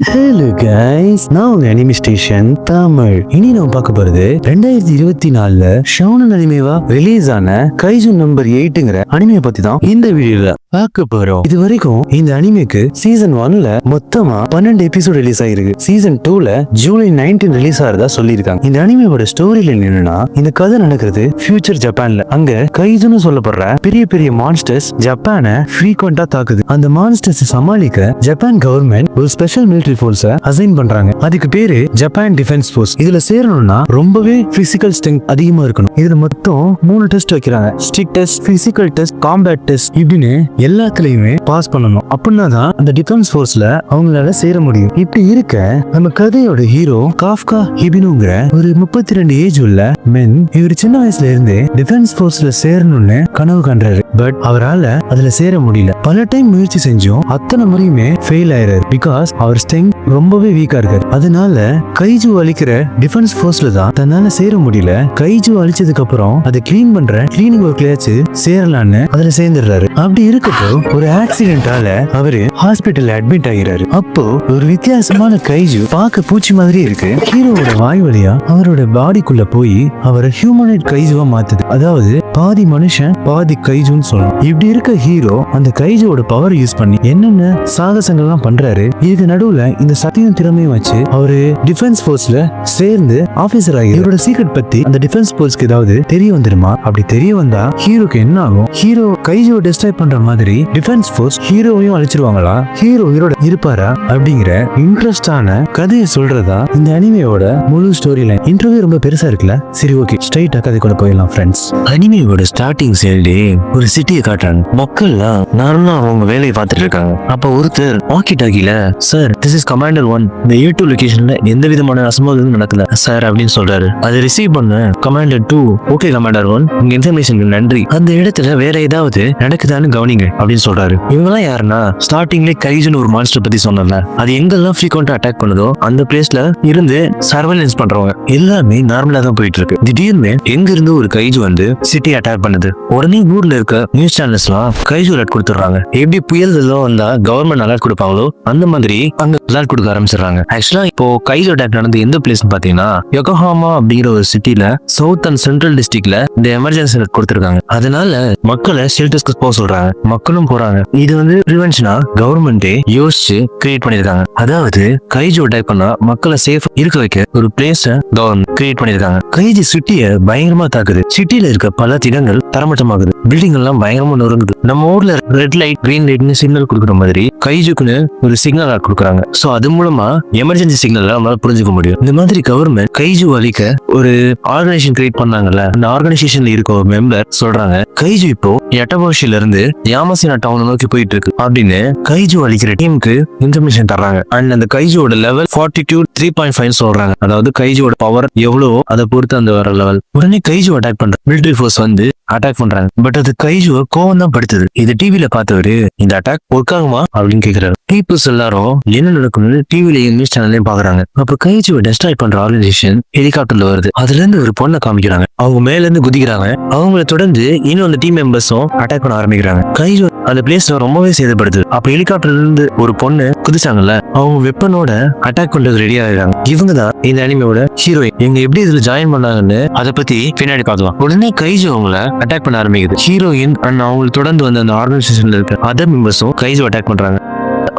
Hello guys நான் உங்க anime station Tamil. இனி நம்ம பார்க்க போறது ரெண்டாயிரத்தி இருபத்தி நாலுல ஷவுனன் அனிமேவா ரிலீஸ் ஆன கைசு நம்பர் எயிட்டுங்கிற அனிமையை பத்தி தான் இந்த வீடியோல பார்க்க போறோம். இது வரைக்கும் இந்த அனிமேக்கு சீசன் ஒன்ல மொத்தமா பன்னெண்டு எபிசோட் ரிலீஸ் ஆயிருக்கு. சீசன் டூல ஜூலை நைன்டீன் ரிலீஸ் ஆறதா சொல்லியிருக்காங்க. இந்த அனிமையோட ஸ்டோரியில என்னன்னா இந்த கதை நடக்கிறது ஃபியூச்சர் ஜப்பான்ல அங்க கைதுன்னு சொல்லப்படுற பெரிய பெரிய மான்ஸ்டர்ஸ் ஜப்பானை ஃப்ரீக்வெண்டா தாக்குது. அந்த மான்ஸ்டர்ஸ் சமாளிக்க ஜப்பான் கவர்மெண்ட் ஒரு ஸ்பெஷல் மிலிட்டரி ஃபோர்ஸ அசைன் பண்றாங்க. அதுக்கு பேரு ஜப்பான் டிஃபென்ஸ் ஃபோர்ஸ் இதுல சேரணும்னா ரொம்பவே பிசிக்கல் ஸ்ட்ரெங்க் அதிகமா இருக்கணும். இதுல மொத்தம் மூணு டெஸ்ட் வைக்கிறாங்க. Stick test physical test combat test இப்படின்னு எல்லாத்துலயுமே பாஸ் பண்ணணும். அப்படின்னா தான் அந்த டிஃபென்ஸ் ஃபோர்ஸ்ல அவங்களால சேர முடியும். இப்படி இருக்க நம்ம கதையோட ஹீரோ காஃப்கா ஹிபினுங்கிற ஒரு முப்பத்தி ரெண்டு ஏஜ் உள்ள மென் இவர் சின்ன வயசுல இருந்தே டிஃபென்ஸ் ஃபோர்ஸ்ல சேரணும்னு கனவு கண்டாரு. பட் அவரால அதுல சேர முடியல. பல டைம் முயற்சி செஞ்சும் அத்தனை முறையுமே ஃபெயில் ஆயிராரு பிகாஸ் அவர் ஸ்ட்ரெங்க் ரொம்பவே வீக்கா இருக்காரு. அதனால கைஜு அழிக்கிற டிஃபென்ஸ் ஃபோர்ஸ்ல தான் தன்னால சேர முடியல. கைஜு அழிச்சதுக்கு அப்புறம் அதை கிளீன் பண்ற கிளீனிங் ஒர்க்லயாச்சும் சேரலான்னு அதுல சேர்ந்துடுறாரு. அப்படி இருக்க இருக்கப்போ ஒரு ஆக்சிடென்டால அவரு ஹாஸ்பிட்டல் அட்மிட் ஆகிறாரு. அப்போ ஒரு வித்தியாசமான கைஜு பார்க்க பூச்சி மாதிரி இருக்கு. ஹீரோவோட வாய் வழியா அவரோட பாடிக்குள்ள போய் அவரை ஹியூமனைட் கைஜுவா மாத்துது. அதாவது பாதி மனுஷன் பாதி கைஜுன்னு சொல்லலாம். இப்படி இருக்க ஹீரோ அந்த கைஜுவோட பவர் யூஸ் பண்ணி என்னென்ன சாகசங்கள்லாம் பண்றாரு இதுக்கு நடுவுல இந்த சத்தியம் திறமையும் வச்சு அவரு டிஃபென்ஸ் போர்ஸ்ல சேர்ந்து ஆபீசர் ஆகி இவரோட சீக்ரெட் பத்தி அந்த டிஃபென்ஸ் போர்ஸ்க்கு ஏதாவது தெரிய வந்துருமா? அப்படி தெரிய வந்தா ஹீரோக்கு என்ன ஆகும்? ஹீரோ கைஜுவை டிஸ்ட்ராய் பண்ற மாதிரி டிஃபென்ஸ் ஃபோர்ஸ் ஹீரோவையும் அழிச்சிருவாங்களா? ஹீரோ உயிரோட இருப்பாரா? அப்படிங்கிற இன்ட்ரெஸ்டான கதையை சொல்றதா இந்த அனிமையோட முழு ஸ்டோரி லைன் இன்டர்வியூ ரொம்ப பெருசா இருக்குல்ல? சரி ஓகே ஸ்ட்ரைட்டா கதைக்குள்ள போயிடலாம் ஃப்ரெண்ட்ஸ் அனிமையோட ஸ்டார்டிங் சேல்டே ஒரு சிட்டியை காட்டுறாங்க. மக்கள்லாம் நார்மலா அவங்க வேலையை பார்த்துட்டு இருக்காங்க. அப்ப ஒருத்தர் walkie டாக்கில sir this is commander one இந்த ஏ டூ லொகேஷன்ல எந்த விதமான அசம்பாவிதமும் நடக்கல. சார் அப்படின்னு சொல்றாரு. அதை ரிசீவ் பண்ண commander two okay commander one உங்க இன்ஃபர்மேஷனுக்கு நன்றி. அந்த இடத்துல வேற ஏதாவது நடக்குதான்னு கவனிங்க. அப்படின்னு சொல்றாரு. இவங்கெல்லாம் யாருன்னா ஸ்டார்டிங்ல கைஜுன்னு ஒரு மான்ஸ்டர் பத்தி சொன்னல அது எங்கெல்லாம் ஃப்ரீக்வெண்டா அட்டாக் பண்ணுதோ அந்த பிளேஸ்ல இருந்து சர்வைலன்ஸ் பண்றவங்க எல்லாமே நார்மலா தான் போயிட்டு இருக்கு திடீர்னு எங்க இருந்து ஒரு கைஜு வந்து சிட்டி அட்டாக் பண்ணுது. உடனே ஊர்ல இருக்க நியூஸ் சேனல்ஸ்லாம் கைஜு அலர்ட் கொடுத்துறாங்க எப்படி புயல் எல்லாம் வந்தா கவர்மெண்ட் அலர்ட் கொடுப்பாங்களோ அந்த மாதிரி அங்க அலர்ட் கொடுக்க ஆரம்பிச்சிடுறாங்க. ஆக்சுவலா இப்போ கைஜு அட்டாக் நடந்து எந்த பிளேஸ் பாத்தீங்கன்னா யொகஹாமா அப்படிங்கிற ஒரு சிட்டில சவுத் அண்ட் சென்ட்ரல் டிஸ்ட்ரிக்ட்ல இந்த எமர்ஜென்சி அலர்ட் கொடுத்துருக்காங்க. அதனால மக்களை ஷெல்டர்ஸ்க்கு போக சொல்றாங்க. மக்களும் போறாங்க. இது வந்து ப்ரிவென்ஷனா கவர்மெண்டே யோசிச்சு கிரியேட் பண்ணிருக்காங்க அதாவது கைஜு அட்டாக் பண்ணா மக்களை சேஃப் இருக்க வைக்க ஒரு பிளேஸ கவர்மெண்ட் கிரியேட் பண்ணிருக்காங்க கைஜி சிட்டிய பயங்கரமா தாக்குது. சிட்டியில இருக்க பல திடங்கள் தரமட்டமாகுது. பில்டிங் எல்லாம் பயங்கரமா நொறுங்குது. நம்ம ஊர்ல ரெட் லைட் கிரீன் லைட்னு சிக்னல் கொடுக்குற மாதிரி கைஜுக்குன்னு ஒரு சிக்னல் கொடுக்குறாங்க. சோ அது மூலமா எமர்ஜென்சி சிக்னல் நம்மளால புரிஞ்சுக்க முடியும். இந்த மாதிரி கவர்மெண்ட் கைஜு அழிக்க ஒரு ஆர்கனைசேஷன் கிரியேட் பண்ணாங்கல்ல அந்த ஆர்கனைசேஷன்ல இருக்க ஒரு மெம்பர் சொல்றாங்க கைஜு இப்போ எட்டபோஷில இருந்து யாமசினா டவுன் நோக்கி போயிட்டு இருக்கு அப்படின்னு கைஜு அழிக்கிற டீமுக்கு இன்ஃபர்மேஷன் தர்றாங்க. அண்ட் அந்த கைஜுவோட level forty two three point five சொல்றாங்க. அதாவது கைஜுவோட பவர் எவ்வளவோ அதை பொறுத்து அந்த வர லெவல் உடனே கைஜு அட்டாக் பண்ற. மிலிட்டரி ஃபோர்ஸ் வந்து அட்டாக் பண்றாங்க. பட் அது கைஜுவ கோவம் தான் படுத்துது. இது டிவில பார்த்தவரு இந்த அட்டாக் ஒர்க் ஆகுமா? அப்படின்னு கேக்குறாரு. பீப்புள்ஸ் எல்லாரும் என்ன நடக்கும்னு டிவிலையும் நியூஸ் சேனல்லையும் பாக்குறாங்க அப்ப கைஜுவை டெஸ்ட்ராய் பண்ற ஆர்கனைசேஷன் ஹெலிகாப்டர்ல வருது. அதுல இருந்து ஒரு பொண்ணை காமிக்கிறாங்க. அவங்க மேல இருந்து குதிக்கிறாங்க. அவங்கள தொடர்ந்து இன்னும் அந்த டீம் மெம்பர்ஸும் அட்டாக் பண்ண ஆரம்பிக்கிறாங்க. கைஜு அந்த பிளேஸ் ரொம்பவே சேதப்படுது. அப்ப ஹெலிகாப்டர்ல இருந்து ஒரு பொண்ணு குதிச்சாங்கல்ல அவங்க வெப்பனோட அட்டாக் பண்றது ரெடி ஆகிறாங்க இவங்க தான் இந்த அனிமையோட ஹீரோயின் இவங்க எப்படி இதுல ஜாயின் பண்ணாங்கன்னு அதை பத்தி பின்னாடி பார்க்கலாம். உடனே கைஜு அவங்கள அட்டாக் பண்ண ஆரம்பிக்குது. ஹீரோயின் அண்ட் அவங்களை தொடர்ந்து வந்த அந்த ஆர்கனைசேஷன்ல இருக்க அதர் மெம்பர்ஸும் கைஜு அட்டாக் பண்றாங்க.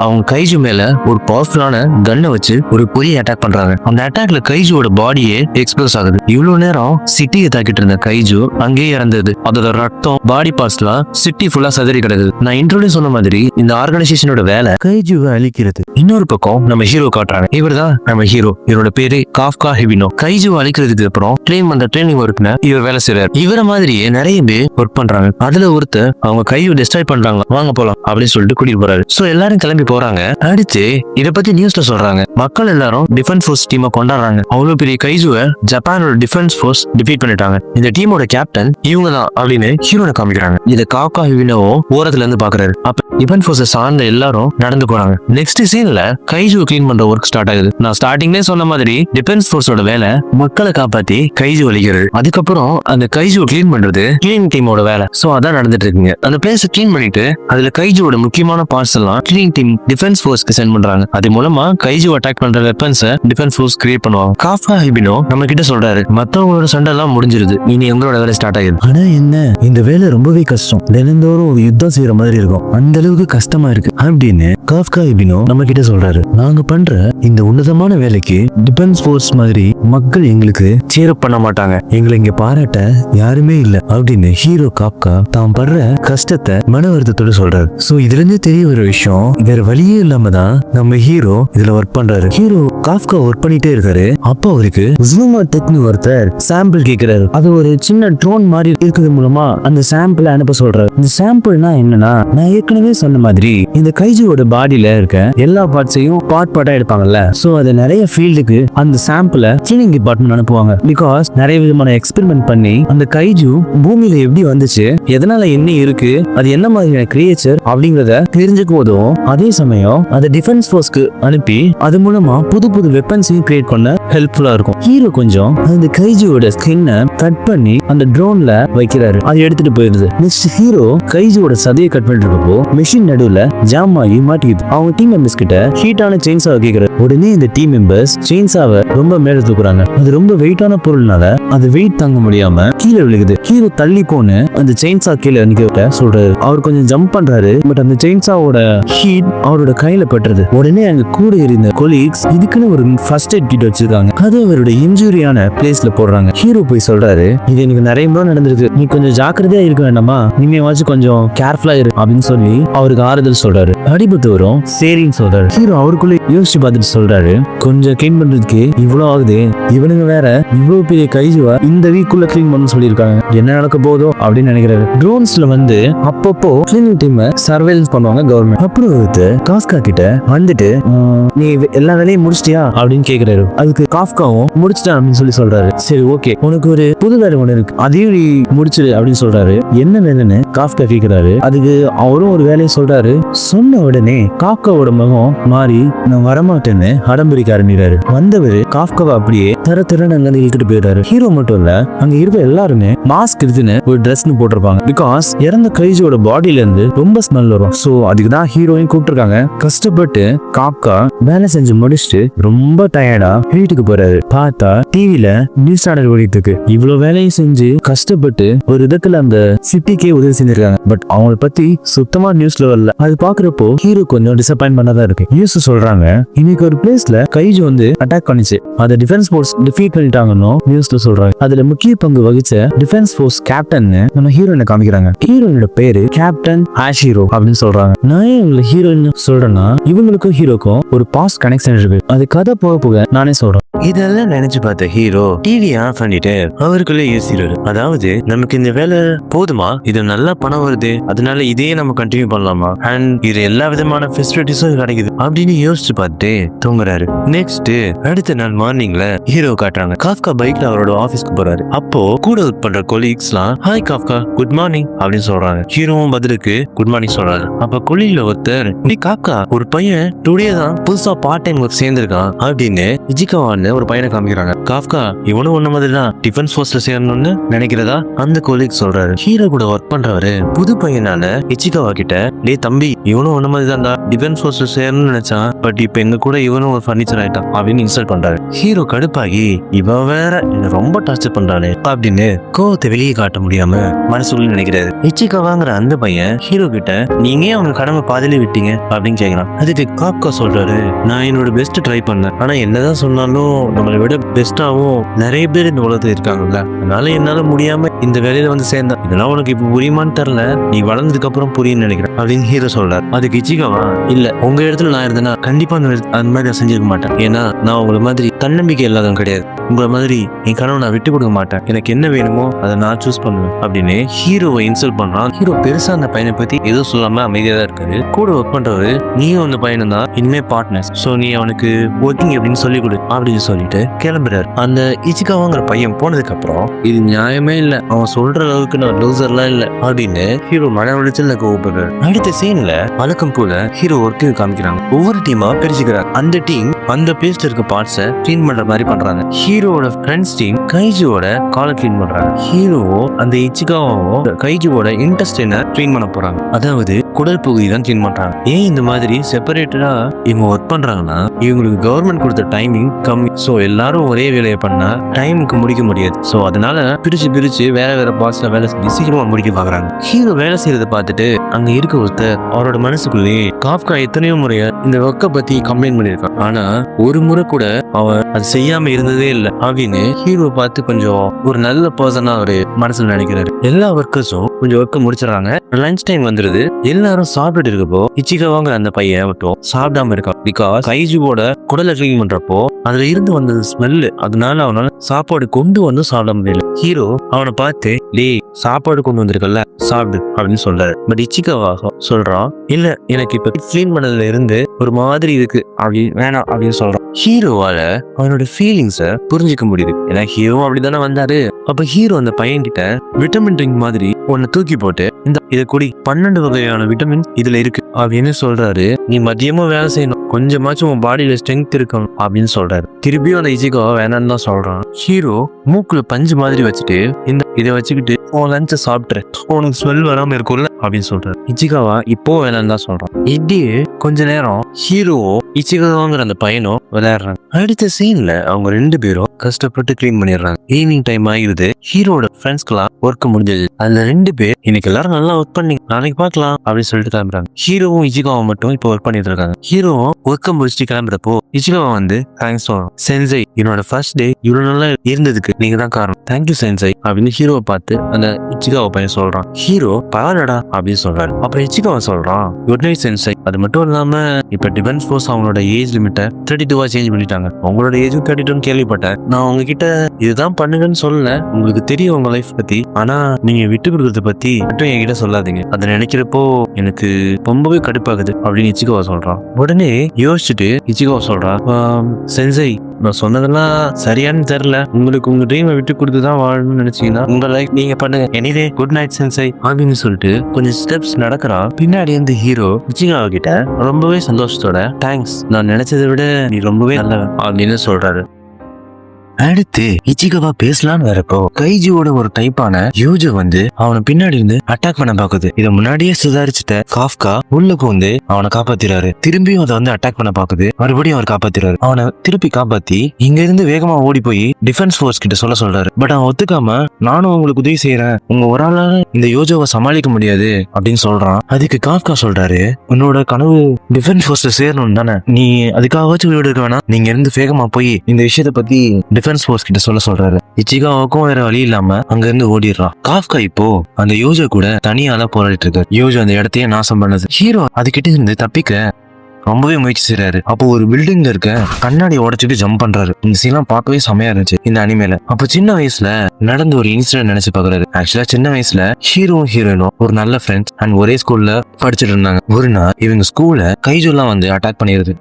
அவங்க கைஜு மேல ஒரு பவர்ஃபுல்லான கன்னை வச்சு ஒரு பொரிய அட்டாக் பண்றாங்க. அந்த அட்டாக்ல கைஜுவோட பாடியே எக்ஸ்ப்ளோஸ் ஆகுது. இவ்வளவு நேரம் சிட்டியை தாக்கிட்டு இருந்த கைஜு அங்கேயே இறந்தது. அதோட ரத்தம் பாடி பார்ட்ஸ் எல்லாம் சிட்டி ஃபுல்லா சதறி கிடக்குது. நான் இன்ட்ரோடியூஸ் சொன்ன மாதிரி இந்த ஆர்கனைசேஷனோட வேலை கைஜுவை அழிக்கிறது. இன்னொரு பக்கம் நம்ம ஹீரோ காட்டுறாங்க. இவர் தான் நம்ம ஹீரோ இவரோட பேரு காஃப்கா ஹெவினோ கைஜுவை அழிக்கிறதுக்கு அப்புறம் ட்ரெயின் வந்த ட்ரைனிங் ஒர்க்ல இவர் வேலை செய்யறாரு இவரை மாதிரியே நிறைய பேர் ஒர்க் பண்றாங்க. அதுல ஒருத்தர் அவங்க கையை டிஸ்ட்ராய் பண்றாங்க. வாங்க போலாம் அப்படின்னு சொல்லிட்டு கூட்டிட்டு போறாரு. சோ எல்லாரும் கிளம்பி போறாங்க. அடுத்து இத பத்தி நியூஸ்ல சொல்றாங்க. மக்கள் எல்லாரும் டிஃபென்ஸ் ஃபோர்ஸ் டீமை கொண்டாடுறாங்க. அவ்வளவு பெரிய கைஜுவை ஜப்பானோட டிஃபென்ஸ் ஃபோர்ஸ் டிஃபீட் பண்ணிட்டாங்க. இந்த டீமோட கேப்டன் இவங்க தான் அப்படின்னு ஹீரோனை காமிக்கிறாங்க. இது காக்கா ஹிவினோவோ ஓரத்துல இருந்து பாக்குறாரு. அப்ப டிஃபென்ஸ் ஃபோர்ஸை சார்ந்த எல்லாரும் நடந்து போறாங்க. நெக்ஸ்ட் சீன்ல கைஜுவை கிளீன் பண்ற ஒர்க் ஸ்டார்ட் ஆகுது. நான் ஸ்டார்டிங்லேயே சொன்ன மாதிரி டிஃபென்ஸ் ஃபோர்ஸோட வேலை மக்களை காப்பாத்தி கைஜு வலிக்கிறது அதுக்கப்புறம் அந்த கைஜுவை க்ளீன் பண்றது கிளீன் டீமோட வேலை. சோ அதான் நடந்துட்டு இருக்குங்க. அந்த பிளேஸை க்ளீன் பண்ணிட்டு அதுல கைஜுவோட முக்கியமான பார்ட்ஸ் எல்லாம் கிளீன் டீம் டிஃபென்ஸ் ஃபோர்ஸ்க்கு சென்ட் பண்றாங்க. அது மூலமா கைஜு அட்டாக் பண்ற வெப்பன்ஸ் டிஃபென்ஸ் ஃபோர்ஸ் கிரியேட் பண்ணுவாங்க. காஃபா ஹிபினோ நம்ம கிட்ட சொல்றாரு. மத்தவங்களோட சண்டை எல்லாம் முடிஞ்சிருது. இனி எங்களோட வேலை ஸ்டார்ட் ஆகுது ஆனா என்ன? இந்த வேலை ரொம்பவே கஷ்டம். தினந்தோறும் ஒரு யுத்தம் செய்யற மாதிரி இருக்கும். அந்த அளவுக்கு கஷ்டமா இருக்கு. அப்படின்னு காஃப்கா ஹிபினோ நம்ம கிட்ட சொல்றாரு. நாங்க பண்ற இந்த உன்னதமான வேலைக்கு டிஃபென்ஸ் ஃபோர்ஸ் மாதிரி மக்கள் எங்களுக்கு சேரப் பண்ண மாட்டாங்க. எங்களை இங்க பாராட்ட யாருமே இல்ல. அப்படின்னு ஹீரோ காப்கா தான் படுற கஷ்டத்தை மன வருத்தத்தோட சொல்றாரு. சோ இதுல இருந்து தெரிய வர விஷயம் வேற வழியே இல்லாம தான் நம்ம ஹீரோ இதுல ஒர்க் பண்றாரு. ஹீரோ காஃப்கா ஒர்க் பண்ணிட்டே இருக்காரு. அப்போ அவருக்கு ஜூமா டெக்னு ஒருத்தர் சாம்பிள் கேக்குறாரு. அது ஒரு சின்ன ட்ரோன் மாதிரி இருக்கிறது மூலமா அந்த சாம்பிள் அனுப்ப சொல்றாரு. இந்த சாம்பிள்னா என்னன்னா நான் ஏற்கனவே சொன்ன மாதிரி இந்த கைஜுவோட பாடியில இருக்க எல்லா பார்ட்ஸையும் பார்ட் பார்ட்டா எடுப்பாங்கல்ல. சோ அது நிறைய ஃபீல்டுக்கு அந்த சாம்பிளை கிளீனிங் டிபார்ட்மெண்ட் அனுப்புவாங்க. பிகாஸ் நிறைய விதமான எக்ஸ்பெரிமெண்ட் பண்ணி அந்த கைஜு பூமியில எப்படி வந்துச்சு எதனால என்ன இருக்கு அது என்ன மாதிரியான கிரியேச்சர் அப்படிங்கறத தெரிஞ்சுக்க உதவும் அதே சமயம் அதை டிஃபென்ஸ் ஃபோர்ஸ்க்கு அனுப்பி அது மூலமா புது புது வெப்பன்ஸையும் கிரியேட் பண்ண ஹெல்ப்ஃபுல்லா இருக்கும். ஹீரோ கொஞ்சம் அந்த கைஜியோட ஸ்கின்னை கட் பண்ணி அந்த ட்ரோன்ல வைக்கிறாரு. அது எடுத்துட்டு போயிருது நெக்ஸ்ட் ஹீரோ கைஜியோட சதையை கட் பண்ணிட்டு இருக்கப்போ மிஷின் நடுவுல ஜாம் ஆகி மாட்டிக்குது. அவங்க டீம் மெம்பர்ஸ் கிட்ட ஹீட்டான செயின்சாவை கேட்கிறாரு உடனே இந்த டீம் மெம்பர்ஸ் செயின்சாவை ரொம்ப மேல தூக்குறாங்க. அது ரொம்ப வெயிட்டான பொருள்னால அது வெயிட் தாங்க முடியாம கீழே விழுகுது. கீழே தள்ளி போன்னு அந்த செயின்சா கீழே நிக்க சொல்றாரு. அவர் கொஞ்சம் ஜம்ப் பண்றாரு பட் அந்த செயின்சாவோட ஹீட் அவரோட கையில பட்டுறது. உடனே அங்க கூட இருந்த கொலீக்ஸ் இதுக்குன்னு ஒரு ஃபர்ஸ்ட் எய்ட் கிட் வச்சிருக்காங்க. அது அவரோட இன்ஜுரியான பிளேஸ்ல போடுறாங்க. ஹீரோ போய் சொல்றாரு இது எனக்கு நிறைய முறை நடந்திருக்கு. நீ கொஞ்சம் ஜாக்கிரதையா இருக்க வேண்டாமா? நீங்கவாச்சும் கொஞ்சம் கேர்ஃபுல்லா இரு அப்படின்னு சொல்லி அவருக்கு ஆறுதல் சொல்றாரு. அடிபட்டு வரும் சரின்னு சொல்றாரு. ஹீரோ அவருக்குள்ளே யோசிச்சு பார்த்துட்டு சொல்றாரு கொஞ்சம் க்ளீன் பண்றதுக்கு இவ்வளவு ஆகுது. இவனுங்க வேற இவ்வளவு பெரிய கைஜுவா இந்த வீக்குள்ள க்ளீன் பண்ண சொல்லியிருக்காங்க. என்ன நடக்க போதோ அப்படின்னு நினைக்கிறாரு. ட்ரோன்ஸ்ல வந்து அப்பப்போ கிளீனிங் டீம் சர்வேலன்ஸ் பண்ணுவாங்க கவர்மெண்ட் அப்புறம் ஒருத்தர் காஸ்கா கிட்ட வந்துட்டு நீ எல்லா வேலையும் முடிச்சிட்டியா? அப்படின்னு கேக்குறாரு. அதுக்கு காஃப்காவும் முடிச்சிட்டேன் அப்படின்னு சொல்லி சொல்றாரு. சரி ஓகே. உனக்கு ஒரு புது வேலை ஒண்ணு இருக்கு. அதையும் நீ முடிச்சிடு அப்படின்னு சொல்றாரு. என்ன வேலைன்னு காஃப்கா கேக்குறாரு. அதுக்கு அவரும் ஒரு வேலையை சொல்றாரு. சொன்ன உடனே காக்காவோட முகம் மாறி நான் வரமாட்டேன்னு அடம்பிடிக்க ஆரம்பிக்கிறாரு. வந்தவர் காஃப்காவை அப்படியே தர தரன்னு அங்க இழுத்துட்டு போயிடுறாரு. ஹீரோ மட்டும் இல்ல அங்க இருக்க எல்லாருமே மாஸ்க் இருக்குன்னு ஒரு ட்ரெஸ்னு போட்டிருப்பாங்க. பிகாஸ் இறந்த கைஜோட பாடியில இருந்து ரொம்ப ஸ்மெல் வரும். சோ அதுக்கு தான் ஹீரோயின் கூப்பிட்டுருக்காங்க. கஷ்டப்பட்டு காக்கா வேலை செஞ்சு முடிச்சுட்டு ரொம்ப டயர்டா வீட்டுக்கு போறாரு. பார்த்தா டிவில நியூஸ் சேனல் ஓடிட்டு இருக்கு. இவ்வளவு வேலையும் செஞ்சு கஷ்டப்பட்டு ஒரு விதத்துல அந்த சிட்டிக்கே உதவி செஞ்சிருக்காங்க. பட் அவங்கள பத்தி சுத்தமா நியூஸ்ல வரல. அது பாக்குறப்போ ஹீரோ கொஞ்சம் டிசப்பாயின் பண்ணாதான் இருக்கு. நியூஸ் சொல்றாங்க. இன்னைக்கு ஒரு பிளேஸ்ல கைஜு வந்து அட்டாக் பண்ணிச்சு. அதை டிஃபென்ஸ் ஃபோர்ஸ் டிஃபீட் பண்ணிட்டாங்கன்னு நியூஸ்ல சொல்றாங்க. அதுல முக்கிய பங்கு வகிச்ச டிஃபென்ஸ் ஃபோர்ஸ் கேப்டன் நம்ம ஹீரோயினை காமிக்கிறாங்க. ஹீரோயினோட பேரு கேப்டன் ஆஷிரோ அப்படின்னு சொல்றாங்க. நான் இவங்களை ஹீரோயின் சொல்றேன்னா இவங்களுக்கும் ஹீரோக்கும் ஒரு பாஸ்ட் கனெக்ஷன் இருக்கு. அது கதை போக போக நானே சொல்றேன். இதெல்லாம் நினைச்சு பார்த்த ஹீரோ டிவி ஆஃப் பண்ணிட்டு அவருக்குள்ளே யோசிக்கிறாரு. அதாவது நமக்கு இந்த வேலை போதுமா? இது நல்லா பணம் வருது. அதனால இதையே நம்ம கண்டினியூ பண்ணலாமா? அண்ட் இது எல்லா விதமான ஃபெசிலிட்டிஸும் கிடைக்குது. அப்படின்னு யோசிச்சு பார்த்துட்டு தூங்குறாரு. நெக்ஸ்ட் அடுத்த நாள் மார்னிங்ல ஹீரோ காட்டுறாங்க. காஃப்கா பைக்ல அவரோட ஆபீஸ்க்கு போறாரு. அப்போ கூட ஒர்க் பண்ற கொலீக்ஸ்லாம் ஹாய் காஃப்கா குட் மார்னிங் அப்படின்னு சொல்றாங்க. ஹீரோவும் பதிலுக்கு குட் மார்னிங் சொல்றாரு. அப்ப கொலீக்ல ஒருத்தர் நீ காக்கா ஒரு பையன் டுடே தான் புதுசா பார்ட் டைம் ஒர்க் சேர்ந்திருக்கான் அப்படின்னு இஜிகாவான்னு ஒரு பையனை காமிக்கிறாங்க. காஃப்கா இவனும் ஒண்ணு மாதிரி தான் டிஃபென்ஸ் ஃபோர்ஸ்ல சேரணும்னு நினைக்கிறதா? அந்த கொலீக் சொல்றாரு. ஹீரோ கூட ஒர்க் பண்றவரு புது பையனால இச்சிகாவா கிட்ட டே தம்பி இவனும் ஒண்ணு மாதிரி தான்டா டிஃபென்ஸ் ஃபோர்ஸ்ல சேரணும்னு நினைச்சான் பட் இப்ப எங்க கூட இவனும் ஒரு ஃபர்னிச்சர் ஆயிட்டான் அப்படின்னு இன்சல்ட் பண்றாரு. ஹீரோ கடுப்பாகி இவ வேற என்ன ரொம்ப டார்ச்சர் பண்றானே அப்படின்னு கோவத்தை வெளியே காட்ட முடியாம மனசுக்குள்ள நினைக்கிறாரு. இச்சிகாவாங்கிற அந்த பையன் ஹீரோ கிட்ட நீங்க ஏன் அவங்க கடமை பாதியிலே விட்டீங்க? அப்படின்னு கேக்குறான். அதுக்கு காப்கா சொல்றாரு நான் என்னோட பெஸ்ட் ட்ரை பண்ணேன். ஆனா என்னதான் சொன்னாலும் நம்மளை விட பெஸ்டாவும் நிறைய பேர் இந்த உலகத்துல இருக்காங்கல்ல. அதனால என்னால முடியாம இந்த வேலையில வந்து சேர்ந்தேன். இதெல்லாம் உனக்கு இப்ப புரியுமான்னு தெரியல. நீ வளர்ந்ததுக்கு அப்புறம் புரியும் நினைக்கிறேன். அப்படின்னு ஹீரோ சொல்றாரு. அதுக்கு இச்சிகாவா இல்ல உங்க இடத்துல நான் இருந்தேன்னா கண்டிப்பா அந்த அந்த மாதிரி செஞ்சிருக்க மாட்டேன். ஏன்னா நான் உங்களை மாதிரி தன்னம்பிக்கை இல்லாதவன் கிடையாது. உங்களை மாதிரி என் கனவு நான் விட்டு கொடுக்க மாட்டேன். எனக்கு என்ன வேணுமோ அதை நான் சூஸ் பண்ணுவேன். அப்படின்னு ஹீரோவை இன்சல்ட் பண்றான். ஹீரோ பெருசா அந்த பையனை பத்தி எதுவும் சொல்லாம அமைதியா தான் இருக்காரு. கூட ஒர்க் பண்றவரு நீயும் அந்த பையனும் தான். இனிமே பார்ட்னர்ஸ் ஸோ நீ அவனுக்கு ஒர்க்கிங் அப்படின்னு சொல்லி கொடு அப்படின்னு சொல்லிட்டு கிளம்புறாரு. அந்த இச்சிகாவாங்கிற பையன் போனதுக்கு அப்புறம் இது நியாயமே இல்ல. அவன் சொல்ற அளவுக்கு நான் லூசர்லாம் இல்ல அப்படின்னு ஹீரோ மன உளைச்சல் கோவப்படுறாரு. அடுத்த சீன்ல வழக்கம் போல ஹீரோ ஒர்க்கு காமிக்கிறாங்க. ஒவ்வொரு டீமா பிரிச்சுக்கிறாங்க. அந்த டீம் அந்த பேஸ்ட் இருக்க பார்ட்ஸை க்ளீன் பண்ற மாதிரி பண்றாங்க. ஹீரோவோட ஃப்ரெண்ட்ஸ் டீம் கைஜுவோட காலை க்ளீன் பண்றாங்க. ஹீரோவோ அந்த இச்சிகாவோ கைஜுவோட இன்டெஸ்டினை க்ளீன் பண்ண போறாங்க. அதாவது குடல் பகுதி தான் க்ளீன் பண்றாங்க. ஏன் இந்த மாதிரி செப்பரேட்டடா இவங்க ஒர்க் பண்றாங்கன்னா இவங்களுக்கு கவர்மெண்ட் கொடுத்த டைமிங் கம்மி. ஸோ எல்லாரும் ஒரே வேலையை பண்ணா டைமுக்கு முடிக்க முடியாது. ஸோ அதனால பிரிச்சு பிரிச்சு வேற வேற பாஸ்ல வேலை செஞ்சு சீக்கிரமா முடிக்க பாக்குறாங்க ஹீரோ வேலை செய்யறத பார்த்துட்டு அங்க இருக்க ஒருத்தர் அவரோட மனசுக்குள்ளேயே காப்கா எத்தனையோ முறைய இந்த ஒர்க்கை பத்தி கம்ப்ளைண்ட் பண்ணியிருக்கான். ஆனா ஒரு முறை கூட அவன் அது செய்யாம இருந்ததே இல்லை. அப்படின்னு ஹீரோ பார்த்து கொஞ்சம் ஒரு நல்ல பர்சனா அவரு மனசுல நினைக்கிறாரு. எல்லா ஒர்க்கர்ஸும் கொஞ்சம் ஒர்க்கை முடிச்சிடறாங்க. லஞ்ச் டைம் வந்துருது. எல்லாரும் சாப்பிட்டுட்டு இருக்கப்போ இச்சிகாவாங்கிற அந்த பையன் மட்டும் சாப்பிடாம இருக்கான். பிகாஸ் கைஜுவோட குடலை க்ளீன் பண்றப்போ அதுல இருந்து வந்தது ஸ்மெல்லு அதனால அவனால சாப்பாடு கொண்டு வந்து சாப்பிட முடியல. ஹீரோ அவனை பார்த்து டேய் சாப்பாடு கொண்டு வந்திருக்கல சாப்பிடு அப்படின்னு சொல்றாரு. பட் இச்சிகாவா சொல்றான் இல்ல எனக்கு இப்ப க்ளீன் பண்ணதுல இருந்து ஒரு மாதிரி இருக்கு அப்படி வேணாம் அப்படின்னு சொல்றான். ஹீரோவால அவனோட ஃபீலிங்ஸ புரிஞ்சுக்க முடியுது. ஏன்னா ஹீரோ அப்படிதானே வந்தாரு. அப்ப ஹீரோ அந்த பையன் கிட்ட விட்டமின் ட்ரிங்க் மாதிரி உன்னை தூக்கி போட்டு இந்த இதை குடி. பன்னெண்டு வகையான விட்டமின் இதுல இருக்கு. அப்படின்னு சொல்றாரு. நீ மதியமும் வேலை செய்யணும். கொஞ்சமாச்சும் உன் பாடியில ஸ்ட்ரென்த் இருக்கணும் அப்படின்னு சொல்றாரு. திருப்பியும் அந்த இசிகோ வேணாம்னு தான் சொல்றான். ஹீரோ மூக்குல பஞ்சு மாதிரி வச்சுட்டு இந்த இதை வச்சுக்கிட்டு உன் லஞ்ச சாப்பிட்டுரு. உனக்கு ஸ்மெல் வராம இருக்கும்ல அப்படின்னு சொல்றாரு. இச்சிகாவா இப்போ வேணாம்னு தான் சொல்றான். இப்படியே கொஞ்ச நேரம் ஹீரோவோ இச்சிகாவாங்கிற அந்த பையனும் விளையாடுறாங்க. அடுத்த சீன்ல அவங்க ரெண்டு பேரும் கஷ்டப்பட்டு க்ளீன் பண்ணிடுறாங்க. ஈவினிங் டைம் ஆகிடுது ஹீரோட ஃப்ரெண்ட்ஸ்க்கெல்லாம் ஒர்க் முடிஞ்சது. அதுல ரெண்டு பேர் இன்னைக்கு எல்லாரும் நல்லா ஒர்க் பண்ணி நாளைக்கு பார்க்கலாம் அப்படின்னு சொல்லிட்டு கிளம்புறாங்க. ஹீரோவும் இஜிகாவும் மட்டும் இப்போ ஒர்க் பண்ணிட்டு இருக்காங்க. ஹீரோவும் ஒர்க்கை முடிச்சுட்டு கிளம்புறப்போ இச்சிகாவா வந்து தேங்க்ஸ் சொல்றோம் சென்சை என்னோட ஃபர்ஸ்ட் டே இவ்வளவு நல்லா இருந்ததுக்கு நீங்க தான் காரணம். தேங்க்யூ சென்சை அப்படின்னு ஹீரோவை பார்த்து அந்த இச்சிகாவை பையன் சொல்றான். ஹீரோ பரவாயில்லடா அப்படின்னு சொல்றாரு. அப்புறம் இச்சிகாவை சொல்றான் குட் நைட் சென்சை அது மட்டும் இல்லாம இப்ப டிஃபென்ஸ் ஃபோர்ஸ் அவங்களோட ஏஜ் லிமிட்டை தேர்ட்டி டூவா சேஞ்ச் பண்ணிட்டாங்க. உங்களோட ஏஜும் தேர்ட்டி டூன்னு கேள்விப்பட்டேன். நான் உங்ககிட்ட இதுதான் பண்ணுங்கன்னு சொல்லல. உங்களுக்கு தெரியும் உங்க லைஃப் பத்தி. ஆனா நீங்க விட்டு கொடுக்கறத பத்தி மட்டும் என்கிட்ட சொல்லாதீங்க. அதை நினைக்கிறப்போ எனக்கு ரொம்பவே கடுப்பாகுது அப்படின்னு இச்சிகோவா சொல்றான் உடனே யோசிச்சுட்டு இச்சிகோவா சொல்றான் சென்சை நான் சொன்னதெல்லாம் சரியான்னு தெரியல. உங்களுக்கு உங்க ட்ரீமை விட்டு கொடுத்து தான் வாழணும்னு நினைச்சீங்கன்னா உங்க லைஃப் நீங்க பண்ணுங்க. எனிவே குட் நைட் சென்சை அப்படின்னு சொல்லிட்டு கொஞ்சம் ஸ்டெப்ஸ் நடக்கிறா. பின்னாடி இருந்து ஹீரோ இச்சிகாவா கிட்ட ரொம்பவே சந்தோஷத்தோட தேங்க்ஸ் நான் நினைச்சதை விட நீ ரொம்பவே நல்லவன் அப்படின்னு சொல்றாரு. அடுத்து இச்சிகவா பேசலான்னு வரப்போ கைஜியோட ஒரு டைப்பான யூஜோ வந்து அவனை பின்னாடி இருந்து அட்டாக் பண்ண பாக்குது இதை முன்னாடியே சுதாரிச்சுட்ட காஃப்கா உள்ள வந்து அவனை காப்பாத்திராரு திரும்பியும் அதை வந்து அட்டாக் பண்ண பாக்குது மறுபடியும் அவர் காப்பாத்திராரு அவனை திருப்பி காப்பாத்தி இங்க இருந்து வேகமா ஓடி போய் டிஃபென்ஸ் ஃபோர்ஸ் கிட்ட சொல்ல சொல்றாரு. பட் அவன் ஒத்துக்காம நானும் உங்களுக்கு உதவி செய்யறேன் உங்க ஒரு ஆளால இந்த யோஜோவை சமாளிக்க முடியாது அப்படின்னு சொல்றான். அதுக்கு காஃப்கா சொல்றாரு உன்னோட கனவு டிஃபென்ஸ் ஃபோர்ஸ்ல சேரணும் தானே. நீ அதுக்காகவாச்சும் வீடு இருக்க வேணாம். நீங்க இருந்து வேகமா போய் இந்த விஷயத்த பத்தி டிஃபென்ஸ் ஃபோர்ஸ் கிட்ட சொல்ல சொல்றாரு. இச்சிகாவுக்கும் வேற வழி இல்லாம அங்க இருந்து ஓடிடுறான் காஃப்கா இப்போ அந்த யோஜோ கூட தனியால போராடிட்டு இருக்காரு. யோஜோ அந்த இடத்தையே நாசம் பண்ணது. ஹீரோ அதுகிட்ட இருந்து தப்பிக்க ரொம்பவே முயற்சி செய்யறாரு அப்போ ஒரு பில்டிங்ல இருக்க கண்ணாடி உடைச்சிட்டு ஜம்ப் பண்றாரு. இந்த சீன்லாம் பார்க்கவே செமையா இருந்துச்சு இந்த அனிமேல. அப்போ சின்ன வயசுல நடந்த ஒரு இன்சிடென்ட் நினைச்சு பாக்குறாரு. ஆக்சுவலா சின்ன வயசுல ஹீரோவும் ஹீரோயினும் ஒரு நல்ல ஃப்ரெண்ட்ஸ் அண்ட் ஒரே ஸ்கூல்ல படிச்சுட்டு இருந்தாங்க. ஒரு நாள் இவங்க ஸ்கூல்ல கைஜுலாம் வந்து அட்டாக் பண்ணிடுது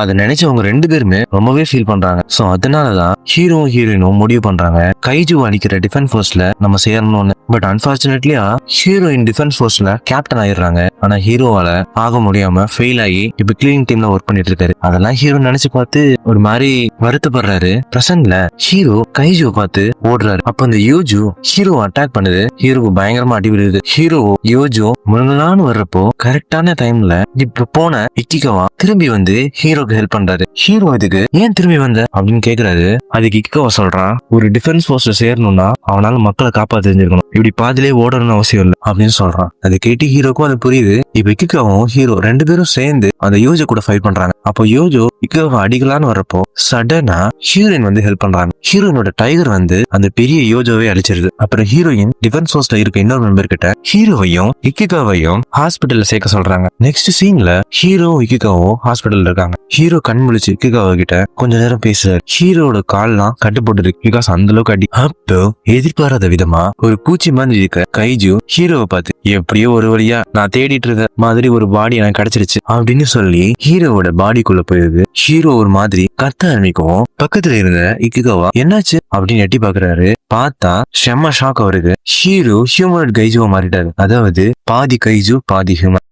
அதை நினைச்சு அவங்க ரெண்டு பேருமே ரொம்பவே ஃபீல் பண்றாங்க. சோ அதனாலதான் ஹீரோ ஹீரோயினும் முடிவு பண்றாங்க. கைஜு அடிக்கிற டிஃபென்ஸ் ஃபோர்ஸ்ல நம்ம சேரணும்னு. பட் அன்பார்ச்சுனேட்லியா ஹீரோயின் டிஃபென்ஸ் ஃபோர்ஸ்ல கேப்டன் ஆயிடுறாங்க. ஆனா ஹீரோவால ஆக முடியாம ஃபெயில் ஆகி இப்ப கிளீனிங் டீம்ல ஒர்க் பண்ணிட்டு இருக்காரு. அதெல்லாம் ஹீரோ நினைச்சு பார்த்து ஒரு மாதிரி வருத்தப்படுறாரு. பிரசன்ட்ல ஹீரோ கைஜுவ பார்த்து ஓடுறாரு. அப்ப அந்த யோஜு ஹீரோ அட்டாக் பண்ணுது. ஹீரோக்கு பயங்கரமா அடி விடுது ஹீரோ யோஜோ முழுங்கலான்னு வர்றப்போ கரெக்டான டைம்ல இப்ப போன இக்கிகவா திரும்பி வந்து ஹீரோ ஹீரோக்கு ஹெல்ப் பண்றாரு. ஹீரோ இதுக்கு ஏன் திரும்பி வந்த? அப்படின்னு கேக்குறாரு. அதுக்கு இக்கிகவா சொல்றான். ஒரு டிஃபென்ஸ் ஃபோர்ஸ்ல சேரணும்னா அவனால மக்களை காப்பாத்த தெரிஞ்சிருக்கணும். இப்படி பாதிலே ஓடணும்னு அவசியம் இல்லை அப்படின்னு சொல்றான். அதை கேட்டு ஹீரோக்கும் அது புரியுது. இப்ப இக்கிகாவும் ஹீரோ ரெண்டு பேரும் சேர்ந்து அந்த யோஜோ கூட ஃபைட் பண்றாங்க. அப்போ யோஜோ இக்கிகாவை அடிக்கலான்னு வரப்போ சடனா ஹீரோயின் வந்து ஹெல்ப் பண்றாங்க. ஹீரோயினோட டைகர் வந்து அந்த பெரிய யோஜோவை அழிச்சிருது அப்புறம் ஹீரோயின் டிஃபென்ஸ் ஃபோர்ஸ்ல இருக்க இன்னொரு மெம்பர் கிட்ட ஹீரோவையும் இக்கிகாவையும் ஹாஸ்பிட்டல்ல சேர்க்க சொல்றாங்க. நெக்ஸ்ட் சீன்ல ஹீரோ இக்கிகாவும் ஹாஸ்பிட்டல் இருக்காங்க. ஹீரோ கண் முழிச்சு இக்கிகாவா கிட்ட கொஞ்ச நேரம் பேசுறாரு. ஹீரோட கால்லாம் கட்டுப்பட்டு இருக்கு பிகாஸ் அந்த அளவுக்கு அடி அப்போ எதிர்பாராத விதமா ஒரு பூச்சி மாதிரி இருக்க கைஜு ஹீரோவை பார்த்து எப்படியோ ஒரு வழியா நான் தேடிட்டு இருந்த மாதிரி ஒரு பாடி எனக்கு கிடைச்சிருச்சு அப்படின்னு சொல்லி ஹீரோவோட பாடிக்குள்ள போயிருது ஹீரோ ஒரு மாதிரி கத்த ஆரம்பிக்கும் பக்கத்துல இருந்த இக்குகாவா என்னாச்சு? அப்படின்னு எட்டி பாக்குறாரு பார்த்தா செம்ம ஷாக் வருது ஹீரோ ஹியூமன் கைஜுவா மாறிட்டாரு. அதாவது பாதி கைஜு பாதி ஹியூமன்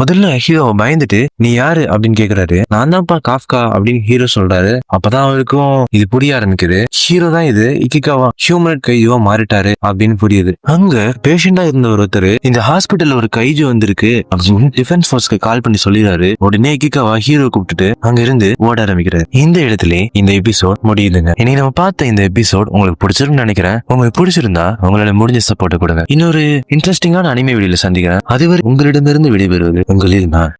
முதல்ல ஹீரோ பயந்துட்டு நீ யாரு? அப்படின்னு கேக்குறாரு. நான் தான்ப்பா காஃப்கா அப்படின்னு ஹீரோ சொல்றாரு. அப்பதான் அவருக்கும் இது புரிய ஆரம்பிக்குது. ஹீரோ தான் இது. இக்கிகாவா ஹியூமன் கைஜுவா மாறிட்டாரு அப்படின்னு புரியுது. அங்க பேஷண்டா இருந்த ஒருத்தர் இந்த ஹாஸ்பிட்டல் ஒரு கைஜு வந்திருக்கு அப்படின்னு டிஃபென்ஸ் போர்ஸ்க்கு கால் பண்ணி சொல்லிடுறாரு. உடனே இக்கிகாவா ஹீரோ கூப்பிட்டுட்டு அங்க இருந்து ஓட ஆரம்பிக்கிறாரு. இந்த இடத்துல இந்த எபிசோட் முடியுதுங்க. இன்னைக்கு நம்ம பார்த்த இந்த எபிசோட் உங்களுக்கு பிடிச்சிருன்னு நினைக்கிறேன். உங்களுக்கு பிடிச்சிருந்தா உங்களால முடிஞ்ச சப்போர்ட் கொடுங்க. இன்னொரு இன்ட்ரெஸ்டிங்கான அனிமே வீடியோல சந்திக்கிறேன். அதுவரை உங்களிடமிருந்து விடைபெறுவது உங்களில் நான்